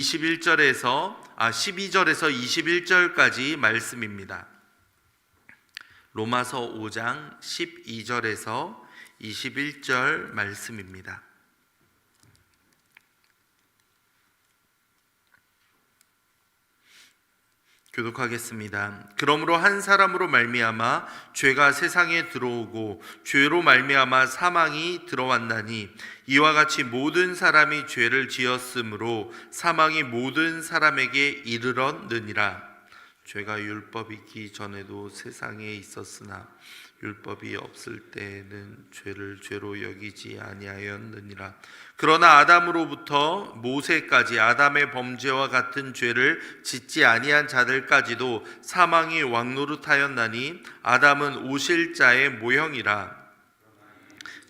21절에서 아 12절에서 21절까지 말씀입니다. 로마서 5장 12절에서 21절 말씀입니다. 교독하겠습니다. 그러므로 한 사람으로 말미암아 죄가 세상에 들어오고 죄로 말미암아 사망이 들어왔나니 이와 같이 모든 사람이 죄를 지었으므로 사망이 모든 사람에게 이르렀느니라. 죄가 율법이 있기 전에도 세상에 있었으나 율법이 없을 때에는 죄를 죄로 여기지 아니하였느니라. 그러나 아담으로부터 모세까지 아담의 범죄와 같은 죄를 짓지 아니한 자들까지도 사망이 왕노릇하였나니 아담은 오실 자의 모형이라.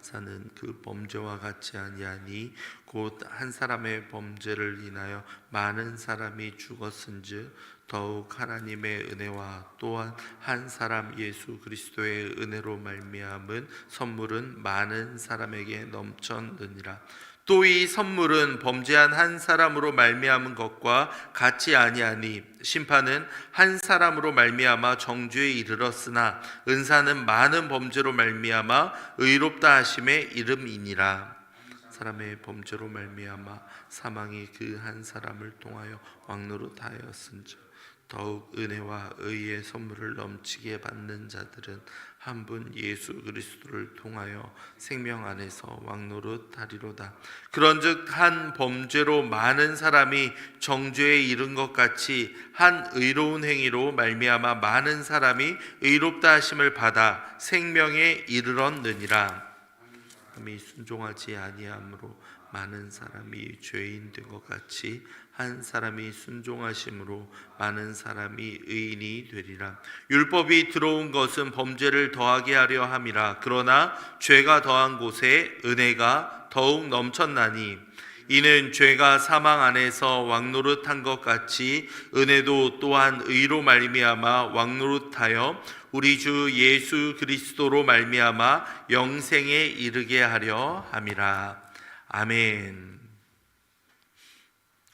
사는 그 범죄와 같지 아니하니 곧 한 사람의 범죄를 인하여 많은 사람이 죽었은즉 더욱 하나님의 은혜와 또한 한 사람 예수 그리스도의 은혜로 말미암은 선물은 많은 사람에게 넘쳤느니라. 또 이 선물은 범죄한 한 사람으로 말미암은 것과 같지 아니하니 심판은 한 사람으로 말미암아 정죄에 이르렀으나 은사는 많은 범죄로 말미암아 의롭다 하심의 이름이니라. 사람의 범죄로 말미암아 사망이 그 한 사람을 통하여 왕노릇하였은즉 더욱 은혜와 의의 선물을 넘치게 받는 자들은 한 분 예수 그리스도를 통하여 생명 안에서 왕노릇 하리로다. 그런즉 한 범죄로 많은 사람이 정죄에 이른 것 같이 한 의로운 행위로 말미암아 많은 사람이 의롭다 하심을 받아 생명에 이르렀느니라. 사람이 순종하지 아니함으로 많은 사람이 죄인 된 것 같이 한 사람이 순종하심으로 많은 사람이 의인이 되리라. 율법이 들어온 것은 범죄를 더하게 하려 함이라. 그러나 죄가 더한 곳에 은혜가 더욱 넘쳤나니 이는 죄가 사망 안에서 왕노릇한 것 같이 은혜도 또한 의로 말미암아 왕노릇하여 우리 주 예수 그리스도로 말미암아 영생에 이르게 하려 함이라. 아멘.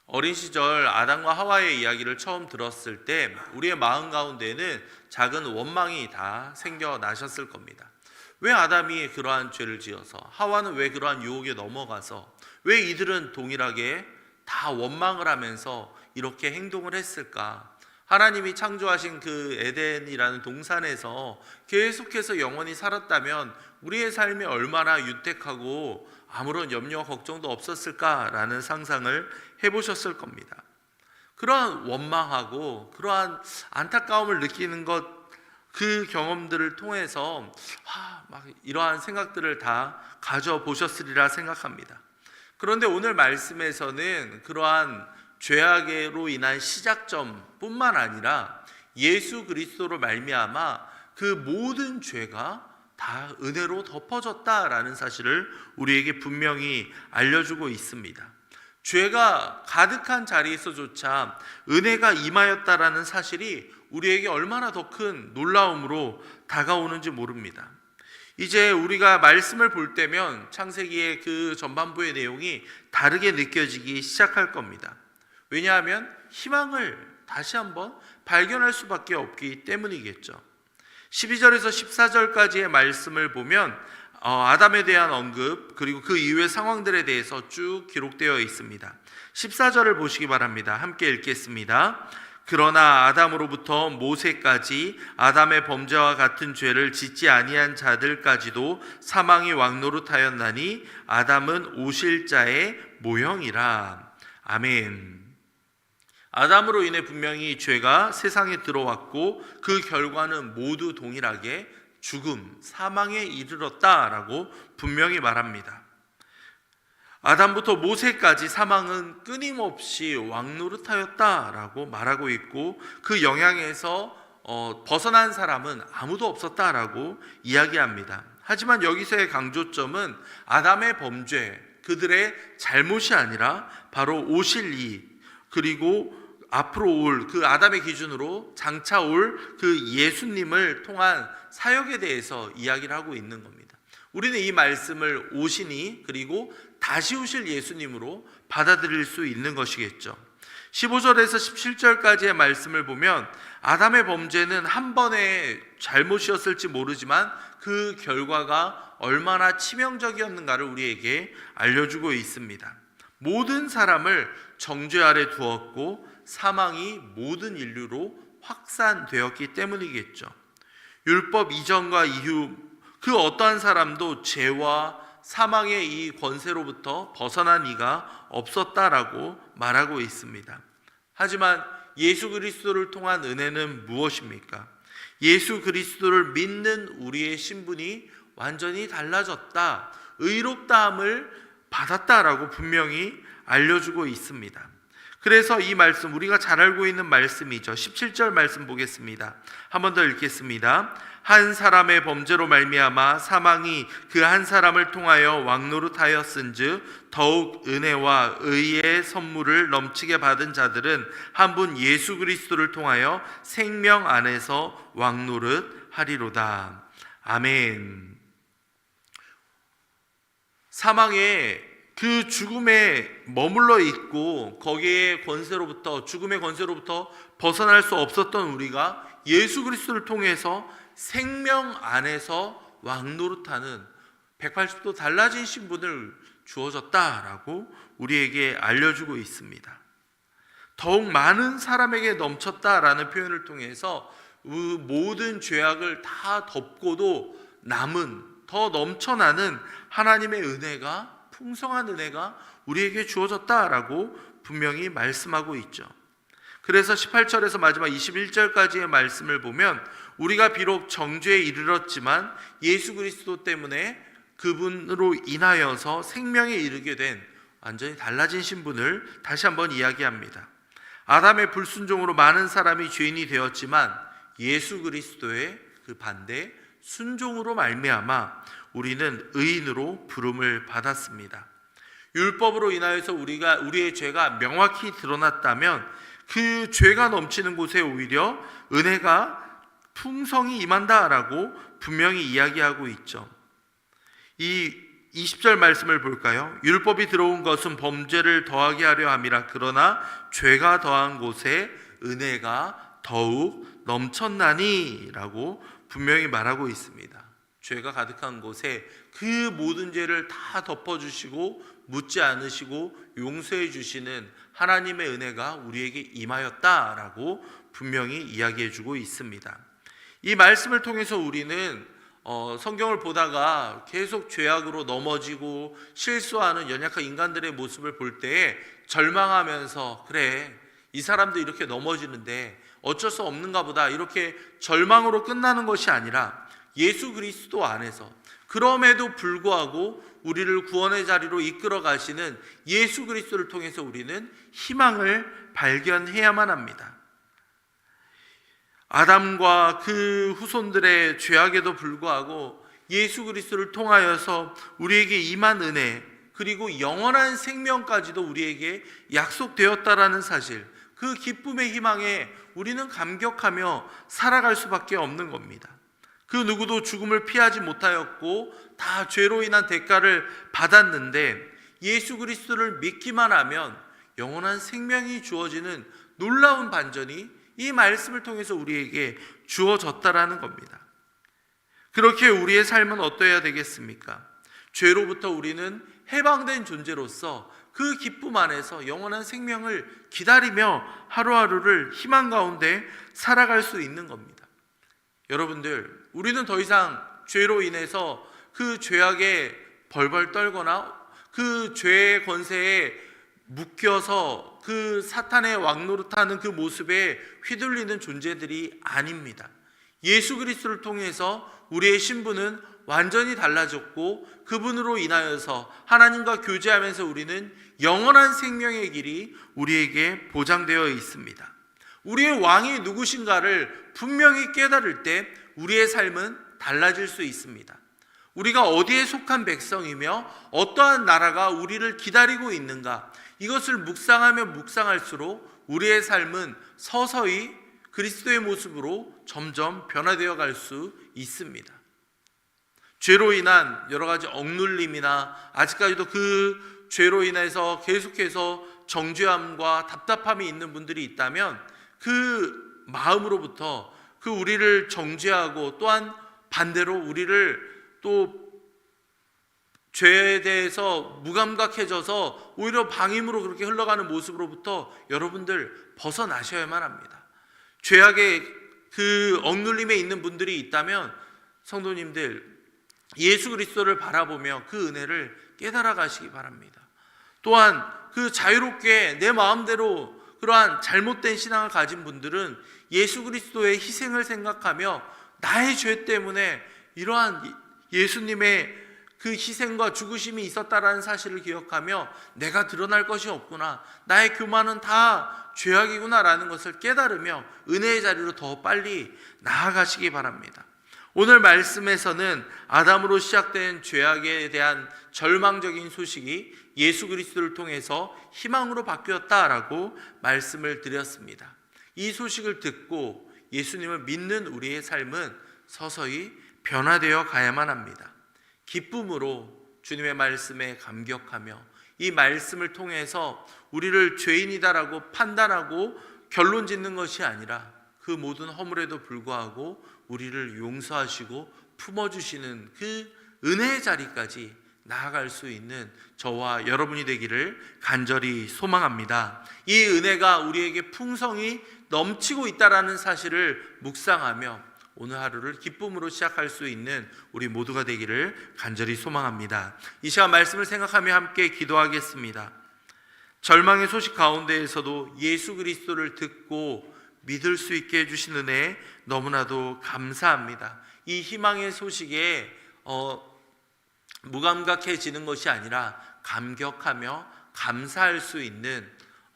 어린 시절 아담과 하와의 이야기를 처음 들었을 때 우리의 마음 가운데는 작은 원망이 다 생겨나셨을 겁니다. 왜 아담이 그러한 죄를 지어서 하와는 왜 그러한 유혹에 넘어가서 왜 이들은 동일하게 다 원망을 하면서 이렇게 행동을 했을까? 하나님이 창조하신 그 에덴이라는 동산에서 계속해서 영원히 살았다면 우리의 삶이 얼마나 유택하고 아무런 염려와 걱정도 없었을까라는 상상을 해보셨을 겁니다. 그러한 원망하고 그러한 안타까움을 느끼는 것 그 경험들을 통해서 아, 막 이러한 생각들을 다 가져 보셨으리라 생각합니다. 그런데 오늘 말씀에서는 그러한 죄악으로 인한 시작점뿐만 아니라 예수 그리스도로 말미암아 그 모든 죄가 다 은혜로 덮어졌다라는 사실을 우리에게 분명히 알려주고 있습니다. 죄가 가득한 자리에서조차 은혜가 임하였다라는 사실이 우리에게 얼마나 더 큰 놀라움으로 다가오는지 모릅니다. 이제 우리가 말씀을 볼 때면 창세기의 그 전반부의 내용이 다르게 느껴지기 시작할 겁니다. 왜냐하면 희망을 다시 한번 발견할 수밖에 없기 때문이겠죠. 12절에서 14절까지의 말씀을 보면 어, 아담에 대한 언급 그리고 그 이후의 상황들에 대해서 쭉 기록되어 있습니다. 14절을 보시기 바랍니다. 함께 읽겠습니다. 그러나 아담으로부터 모세까지 아담의 범죄와 같은 죄를 짓지 아니한 자들까지도 사망이 왕노릇하였나니 아담은 오실 자의 모형이라. 아멘. 아담으로 인해 분명히 죄가 세상에 들어왔고 그 결과는 모두 동일하게 죽음, 사망에 이르렀다라고 분명히 말합니다. 아담부터 모세까지 사망은 끊임없이 왕노릇하였다라고 말하고 있고 그 영향에서 어, 벗어난 사람은 아무도 없었다라고 이야기합니다. 하지만 여기서의 강조점은 아담의 범죄, 그들의 잘못이 아니라 바로 오실 이 그리고 앞으로 올 그 아담의 기준으로 장차 올 그 예수님을 통한 사역에 대해서 이야기를 하고 있는 겁니다. 우리는 이 말씀을 오시니 그리고 다시 오실 예수님으로 받아들일 수 있는 것이겠죠. 15절에서 17절까지의 말씀을 보면 아담의 범죄는 한 번의 잘못이었을지 모르지만 그 결과가 얼마나 치명적이었는가를 우리에게 알려주고 있습니다. 모든 사람을 정죄 아래 두었고 사망이 모든 인류로 확산되었기 때문이겠죠. 율법 이전과 이후 그 어떠한 사람도 죄와 사망의 이 권세로부터 벗어난 이가 없었다라고 말하고 있습니다. 하지만 예수 그리스도를 통한 은혜는 무엇입니까? 예수 그리스도를 믿는 우리의 신분이 완전히 달라졌다. 의롭다함을 받았다라고 분명히 알려주고 있습니다. 그래서 이 말씀 우리가 잘 알고 있는 말씀이죠. 17절 말씀 보겠습니다. 한 번 더 읽겠습니다. 한 사람의 범죄로 말미암아 사망이 그 한 사람을 통하여 왕노릇하였은즉 더욱 은혜와 의의 선물을 넘치게 받은 자들은 한 분 예수 그리스도를 통하여 생명 안에서 왕노릇하리로다. 아멘. 사망의 그 죽음에 머물러 있고 거기에 권세로부터 죽음의 권세로부터 벗어날 수 없었던 우리가 예수 그리스도를 통해서 생명 안에서 왕노릇하는 180도 달라진 신분을 주어졌다라고 우리에게 알려주고 있습니다. 더욱 많은 사람에게 넘쳤다라는 표현을 통해서 그 모든 죄악을 다 덮고도 남은 더 넘쳐나는 하나님의 은혜가 풍성한 은혜가 우리에게 주어졌다라고 분명히 말씀하고 있죠. 그래서 18절에서 마지막 21절까지의 말씀을 보면 우리가 비록 정죄에 이르렀지만 예수 그리스도 때문에 그분으로 인하여서 생명에 이르게 된 완전히 달라진 신분을 다시 한번 이야기합니다. 아담의 불순종으로 많은 사람이 죄인이 되었지만 예수 그리스도의 그 반대 순종으로 말미암아 우리는 의인으로 부름을 받았습니다. 율법으로 인하여서 우리가 우리의 죄가 명확히 드러났다면 그 죄가 넘치는 곳에 오히려 은혜가 풍성히 임한다라고 분명히 이야기하고 있죠. 이 20절 말씀을 볼까요? 율법이 들어온 것은 범죄를 더하게 하려 함이라 그러나 죄가 더한 곳에 은혜가 더욱 넘쳤나니라고 분명히 말하고 있습니다. 죄가 가득한 곳에 그 모든 죄를 다 덮어주시고 묻지 않으시고 용서해 주시는 하나님의 은혜가 우리에게 임하였다라고 분명히 이야기해 주고 있습니다. 이 말씀을 통해서 우리는 어, 성경을 보다가 계속 죄악으로 넘어지고 실수하는 연약한 인간들의 모습을 볼 때에 절망하면서 그래 이 사람도 이렇게 넘어지는데 어쩔 수 없는가 보다 이렇게 절망으로 끝나는 것이 아니라 예수 그리스도 안에서 그럼에도 불구하고 우리를 구원의 자리로 이끌어 가시는 예수 그리스도를 통해서 우리는 희망을 발견해야만 합니다. 아담과 그 후손들의 죄악에도 불구하고 예수 그리스도를 통하여서 우리에게 임한 은혜 그리고 영원한 생명까지도 우리에게 약속되었다라는 사실 그 기쁨의 희망에 우리는 감격하며 살아갈 수밖에 없는 겁니다. 그 누구도 죽음을 피하지 못하였고 다 죄로 인한 대가를 받았는데 예수 그리스도를 믿기만 하면 영원한 생명이 주어지는 놀라운 반전이 이 말씀을 통해서 우리에게 주어졌다라는 겁니다. 그렇게 우리의 삶은 어떠해야 되겠습니까? 죄로부터 우리는 해방된 존재로서 그 기쁨 안에서 영원한 생명을 기다리며 하루하루를 희망 가운데 살아갈 수 있는 겁니다. 여러분들, 우리는 더 이상 죄로 인해서 그 죄악에 벌벌 떨거나 그 죄의 권세에 묶여서 그 사탄의 왕노릇하는 그 모습에 휘둘리는 존재들이 아닙니다. 예수 그리스도를 통해서 우리의 신분은 완전히 달라졌고 그분으로 인하여서 하나님과 교제하면서 우리는 영원한 생명의 길이 우리에게 보장되어 있습니다. 우리의 왕이 누구신가를 분명히 깨달을 때 우리의 삶은 달라질 수 있습니다. 우리가 어디에 속한 백성이며 어떠한 나라가 우리를 기다리고 있는가 이것을 묵상하며 묵상할수록 우리의 삶은 서서히 그리스도의 모습으로 점점 변화되어 갈 수 있습니다. 죄로 인한 여러 가지 억눌림이나 아직까지도 그 죄로 인해서 계속해서 정죄함과 답답함이 있는 분들이 있다면 그 마음으로부터 그 우리를 정죄하고 또한 반대로 우리를 또 죄에 대해서 무감각해져서 오히려 방임으로 그렇게 흘러가는 모습으로부터 여러분들 벗어나셔야만 합니다. 죄악의 그 억눌림에 있는 분들이 있다면 성도님들 예수 그리스도를 바라보며 그 은혜를 깨달아 가시기 바랍니다. 또한 그 자유롭게 내 마음대로 그러한 잘못된 신앙을 가진 분들은 예수 그리스도의 희생을 생각하며 나의 죄 때문에 이러한 예수님의 그 희생과 죽으심이 있었다라는 사실을 기억하며 내가 드러날 것이 없구나. 나의 교만은 다 죄악이구나라는 것을 깨달으며 은혜의 자리로 더 빨리 나아가시기 바랍니다. 오늘 말씀에서는 아담으로 시작된 죄악에 대한 절망적인 소식이 예수 그리스도를 통해서 희망으로 바뀌었다라고 말씀을 드렸습니다. 이 소식을 듣고 예수님을 믿는 우리의 삶은 서서히 변화되어 가야만 합니다. 기쁨으로 주님의 말씀에 감격하며 이 말씀을 통해서 우리를 죄인이다라고 판단하고 결론 짓는 것이 아니라 그 모든 허물에도 불구하고 우리를 용서하시고 품어주시는 그 은혜의 자리까지 나아갈 수 있는 저와 여러분이 되기를 간절히 소망합니다. 이 은혜가 우리에게 풍성히 넘치고 있다라는 사실을 묵상하며 오늘 하루를 기쁨으로 시작할 수 있는 우리 모두가 되기를 간절히 소망합니다. 이 시간 말씀을 생각하며 함께 기도하겠습니다. 절망의 소식 가운데에서도 예수 그리스도를 듣고 믿을 수 있게 해주신 은혜 너무나도 감사합니다. 이 희망의 소식에 어, 무감각해지는 것이 아니라 감격하며 감사할 수 있는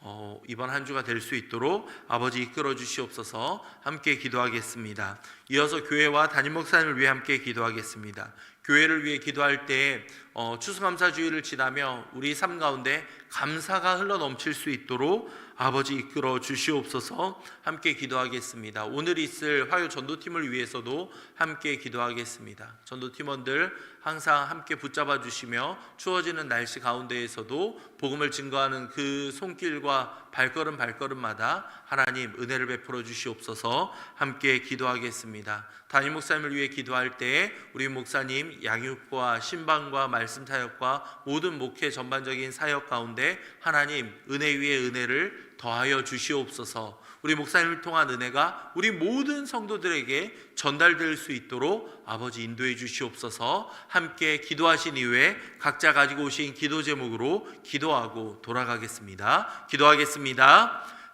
어, 이번 한 주가 될 수 있도록 아버지 이끌어 주시옵소서 함께 기도하겠습니다. 이어서 교회와 담임 목사님을 위해 함께 기도하겠습니다. 교회를 위해 기도할 때 어, 추수감사주의를 지나며 우리 삶 가운데 감사가 흘러 넘칠 수 있도록 아버지 이끌어 주시옵소서 함께 기도하겠습니다. 오늘 있을 화요 전도팀을 위해서도 함께 기도하겠습니다. 전도팀원들 항상 함께 붙잡아 주시며 추워지는 날씨 가운데에서도 복음을 증거하는 그 손길과 발걸음 발걸음마다 하나님 은혜를 베풀어 주시옵소서 함께 기도하겠습니다. 담임 목사님을 위해 기도할 때 우리 목사님 양육과 신방과 말씀 사역과 모든 목회 전반적인 사역 가운데 하나님 은혜 위에 은혜를 더하여 주시옵소서. 우리 목사님을 통한 은혜가 우리 모든 성도들에게 전달될 수 있도록 아버지 인도해 주시옵소서. 함께 기도하신 이후에 각자 가지고 오신 기도 제목으로 기도하고 돌아가겠습니다. 기도하겠습니다.